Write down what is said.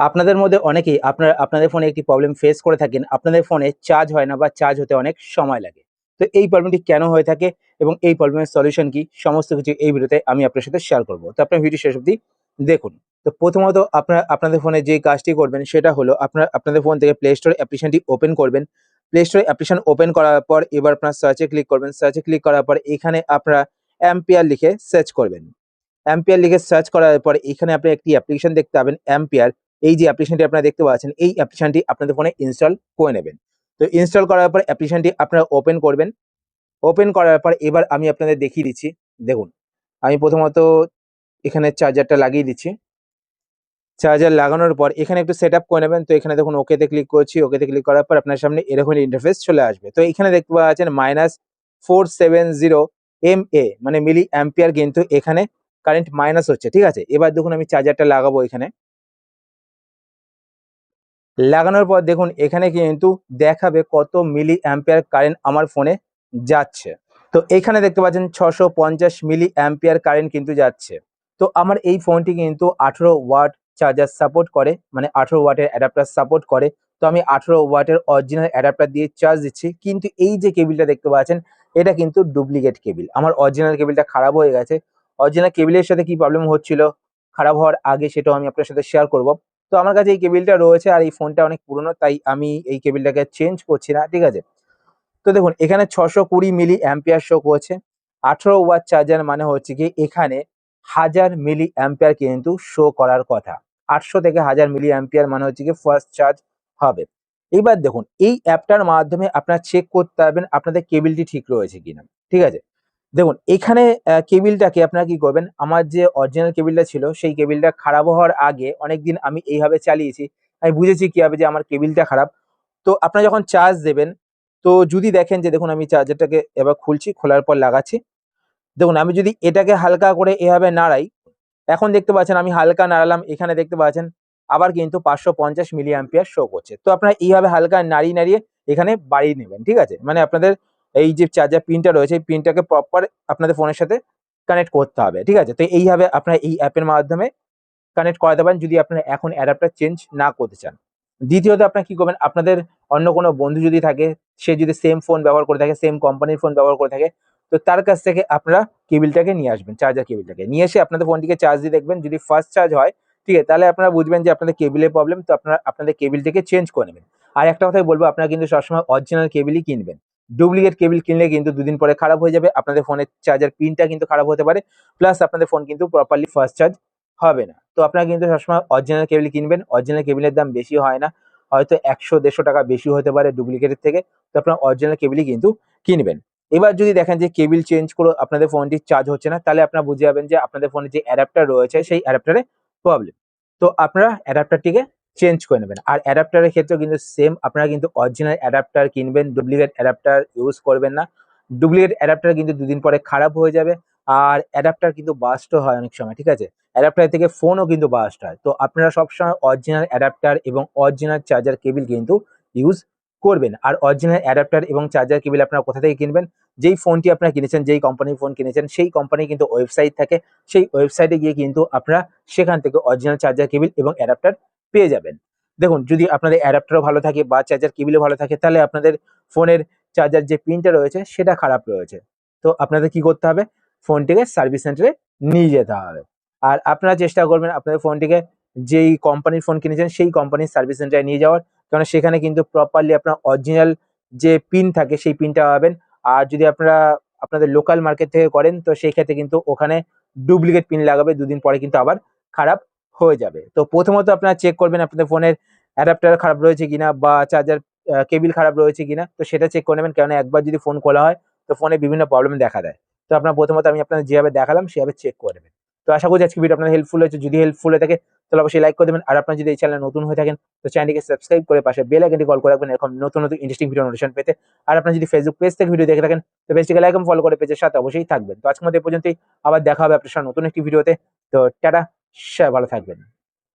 আপনাদের মধ্যে অনেকেই আপনার, আপনাদের ফোনে একটি প্রবলেম ফেস করে থাকেন, আপনাদের ফোনে চার্জ হয় না বা চার্জ হতে অনেক সময় লাগে। তো এই প্রবলেমটি কেন হয়ে থাকে এবং এই প্রবলেমের সলিউশন কি, সমস্ত কিছু এই ভিডিওতে আমি আপনার সাথে শেয়ার করব। তো আপনার ভিডিও শেষ অবধি দেখুন। তো প্রথমত আপনার, আপনাদের ফোনে যে কাজটি করবেন সেটা হলো আপনার, আপনাদের ফোন থেকে প্লে স্টোর অ্যাপ্লিকেশনটি ওপেন করবেন। প্লে স্টোরে অ্যাপ্লিকেশন ওপেন করার পর এবার আপনার সার্চে ক্লিক করবেন। সার্চে ক্লিক করার পর এখানে আপনারা অ্যাম্পিয়ার লিখে সার্চ করবেন। অ্যাম্পিয়ার লিখে সার্চ করার পর এখানে আপনি একটি অ্যাপ্লিকেশন দেখতে পাবেন অ্যাম্পিয়ার এই যে অ্যাপ্লিকেশনটি আপনারা দেখতে পাচ্ছেন, এই অ্যাপ্লিকেশনটি আপনাদের ফোনে ইনস্টল করে নেবেন। তো ইনস্টল করার পর অ্যাপ্লিকেশনটি আপনারা ওপেন করবেন। ওপেন করার পর এবার আমি আপনাদের দেখিয়ে দিচ্ছি। দেখুন, আমি প্রথমত এখানে চার্জারটা লাগিয়ে দিচ্ছি। চার্জার লাগানোর পর এখানে একটু সেট করে নেবেন। তো এখানে দেখুন ওকেতে ক্লিক করছি। ওকেতে ক্লিক করার পর আপনার সামনে এরকম ইন্টারফেস চলে আসবে। তো এখানে দেখতে পাচ্ছেন minus four seven zero M A মানে মিলি অ্যাম্পিয়ার কিন্তু এখানে কারেন্ট মাইনাস হচ্ছে। ঠিক আছে? এবার দেখুন আমি চার্জারটা লাগাবো এখানে। লাগানোর পর দেখুন, এখানে কিন্তু দেখাবে কত মিলি অ্যাম্পিয়ার কারেন্ট আমার ফোনে যাচ্ছে। তো এখানে দেখতে পাচ্ছেন ছশো পঞ্চাশ মিলি অ্যাম্পিয়ার কারেন্ট কিন্তু যাচ্ছে। তো আমার এই ফোনটি কিন্তু আঠেরো ওয়াট চার্জার সাপোর্ট করে মানে আঠেরো ওয়াটের অ্যাডাপ্টার সাপোর্ট করে। তো আমি আঠেরো ওয়াটের অরিজিনাল অ্যাডাপ্টার দিয়ে চার্জ দিচ্ছি। কিন্তু এই যে কেবিলটা দেখতে পাচ্ছেন, এটা কিন্তু ডুপ্লিকেট কেবিল আমার অরিজিনাল কেবিলটা খারাপ হয়ে গেছে। অরিজিনাল কেবিলের সাথে কি প্রবলেম হচ্ছিল? খারাপ হওয়ার আগে সেটাও আমি আপনার সাথে শেয়ার করব। তো আমার কাছে এই কেবিলটা রয়েছে আর এই ফোনটা অনেক পুরনো, তাই আমি এই কেবিলটাকে চেঞ্জ করছি না, ঠিক আছে? তো দেখুন, এখানে ছশো কুড়ি মিলি অ্যাম্পিয়ার শো করছে আঠেরো ওয়াট চার্জার মানে হচ্ছে কি, এখানে হাজার মিলি অ্যাম্পিয়ার কিন্তু শো করার কথা। আটশো থেকে হাজার মিলি অ্যাম্পিয়ার মানে হচ্ছে কি ফার্স্ট চার্জ হবে। এইবার দেখুন, এই অ্যাপটার মাধ্যমে আপনারা চেক করতে পারবেন আপনাদের কেবিলটি ঠিক রয়েছে কিনা, ঠিক আছে? দেখুন, এখানে কেবিলটাকে আপনারা কি করবেন? আমার যে অরিজিনাল কেবিলটা ছিল, সেই কেবিলটা খারাপ হওয়ার আগে অনেকদিন আমি এইভাবে চালিয়েছি। আমি বুঝেছি কীভাবে যে আমার কেবিলটা খারাপ। তো আপনারা যখন চার্জ দেবেন, তো যদি দেখেন যে, দেখুন আমি চার্জারটাকে এবার খুলছি, খোলার পর লাগাচ্ছি। দেখুন, আমি যদি এটাকে হালকা করে এভাবে নাড়াই, এখন দেখতে পাচ্ছেন আমি হালকা নাড়ালাম, এখানে দেখতে পাচ্ছেন আবার কিন্তু পাঁচশো পঞ্চাশ মিলি অ্যাম্পিয়ার শো করছে। তো আপনারা এইভাবে হালকা নাড়িয়ে নাড়িয়ে এখানে বাড়িয়ে নেবেন, ঠিক আছে? মানে আপনাদের এই যে চার্জার পিনটা রয়েছে, এই পিনটাকে প্রপার আপনাদের ফোনের সাথে কানেক্ট করতে হবে, ঠিক আছে? তো এইভাবে আপনারা এই অ্যাপের মাধ্যমে কানেক্ট করাতে পারেন যদি আপনারা এখন অ্যাডাপ্টার চেঞ্জ না করতে চান। দ্বিতীয়ত আপনারা কি করবেন? আপনাদের অন্য কোনো বন্ধু যদি থাকে, সে যদি সেম ফোন ব্যবহার করে থাকে সেম কোম্পানির ফোন ব্যবহার করে থাকে, তো তার কাছ থেকে আপনারা কেবিলটাকে নিয়ে আসবেন চার্জার কেবিলটাকে নিয়ে এসে আপনাদের ফোনটিকে চার্জ দিয়ে দেখবেন, যদি ফার্স্ট চার্জ হয়, ঠিক আছে? তাহলে আপনারা বুঝবেন যে আপনাদের কেবিলের প্রবলেম তো আপনারা, আপনাদের কেবিলটাকে চেঞ্জ করে নেবেন। আর একটা কথাই বলব, আপনারা কিন্তু সবসময় অরিজিনাল কেবিলই কিনবেন। ডুপ্লিকেট কেবিল কিনলে কিন্তু দুদিন পরে খারাপ হয়ে যাবে। আপনাদের ফোনের চার্জার পিনটা কিন্তু খারাপ হতে পারে। প্লাস আপনাদের ফোন কিন্তু প্রপারলি ফার্স্ট চার্জ হবে না। তো আপনারা কিন্তু সবসময় অরিজিনাল কেবিল কিনবেন। অরিজিনাল কেবিলের দাম বেশি হয় না। হয়তো একশো, দেড়শো টাকা বেশি হতে পারে ডুপ্লিকেটের থেকে। তো আপনারা অরিজিনাল কেবিলই কিন্তু কিনবেন। এবার যদি দেখেন যে কেবিল চেঞ্জ করে আপনাদের ফোনটি চার্জ হচ্ছে না, তাহলে আপনারা বুঝে যাবেন যে আপনাদের ফোনে যে অ্যাডাপ্টার রয়েছে, সেই অ্যাডাপ্টারে প্রবলেম তো আপনারা অ্যাডাপ্টারটিকে চেঞ্জ করে নেবেন। আর অ্যাডাপ্টারের ক্ষেত্রেও কিন্তু সেম আপনারা কিন্তু অরিজিনাল অ্যাডাপ্টার কিনবেন ডুপ্লিকেট অ্যাডাপ্টার ইউজ করবেন না। ডুপ্লিকেট অ্যাডাপ্টার কিন্তু দুদিন পরে খারাপ হয়ে যাবে। আর অ্যাডাপ্টার কিন্তু বাস্টও হয় অনেক সময়, ঠিক আছে? অ্যাডাপ্টার থেকে ফোনও কিন্তু বাস্ট হয়। তো আপনারা সবসময় অরিজিনাল অ্যাডাপ্টার এবং অরিজিনাল চার্জার কেবিল কিন্তু ইউজ করবেন। আর অরিজিনাল অ্যাডাপ্টার এবং চার্জার কেবিল আপনারা কোথা থেকে কিনবেন? যেই ফোনটি আপনারা কিনেছেন, যেই কোম্পানির ফোন কিনেছেন, সেই কোম্পানির কিন্তু ওয়েবসাইট থাকে। সেই ওয়েবসাইটে গিয়ে কিন্তু আপনারা সেখান থেকে অরিজিনাল চার্জার কেবিল এবং অ্যাডাপ্টার পেয়ে যাবেন। দেখুন, যদি আপনাদের অ্যাডাপ্টারও ভালো থাকে বা চার্জার কেবিলও ভালো থাকে, তাহলে আপনাদের ফোনের চার্জার যে পিনটা রয়েছে, সেটা খারাপ রয়েছে। তো আপনাদের কি করতে হবে? ফোনটিকে সার্ভিস সেন্টারে নিয়ে যেতে হবে। আর আপনারা চেষ্টা করবেন আপনাদের ফোনটিকে যেই কোম্পানির ফোন কিনেছেন, সেই কোম্পানির সার্ভিস সেন্টারে নিয়ে যাওয়ার। কারণ সেখানে কিন্তু প্রপারলি আপনার অরিজিনাল যে পিন থাকে, সেই পিনটা পাবেন। আর যদি আপনারা আপনাদের লোকাল মার্কেট থেকে করেন, তো সেই ক্ষেত্রে কিন্তু ওখানে ডুপ্লিকেট পিন লাগাবে। দুদিন পরে কিন্তু আবার খারাপ হয়ে যাবে। তো প্রথমত আপনারা চেক করবেন আপনাদের ফোনের অ্যাডাপ্টার খারাপ রয়েছে কিনা বা চার্জার কেবিল খারাপ রয়েছে কিনা, তো সেটা চেক করে নেবেন। কারণ একবার যদি ফোন খোলা হয়, তো ফোনে বিভিন্ন প্রবলেম দেখা দেয়। তো আপনার প্রথমত আমি আপনাদের যেভাবে দেখালাম, সেভাবে চেক করে নেবেন। তো আশা করি আজকে ভিডিও আপনাদের হেল্পফুল হয়েছে। যদি হেল্পফুল হয়ে থাকে, তাহলে অবশ্যই লাইক করে দেবেন। আর আপনার যদি এই চ্যানেল নতুন হয়ে থাকেন, তো চ্যানেলটিকে সাবস্ক্রাইব করে পাশে বেল আইকনটি কল করে রাখবেন। এরকম নতুন নতুন ইন্টারেস্টিং ভিডিও নোটিফিকেশন পেতে। আর আপনার যদি ফেসবুক পেজ থেকে ভিডিও দেখে থাকেন, তো পেজটিকে লাইক ফলো করে পেজের সাথে অবশ্যই থাকবেন। তো আজকের মধ্যে পর্যন্তই। আবার দেখা হবে আপনার সাথে নতুন একটি ভিডিওতে তো টাটা। সবাই ভালো থাকবেন।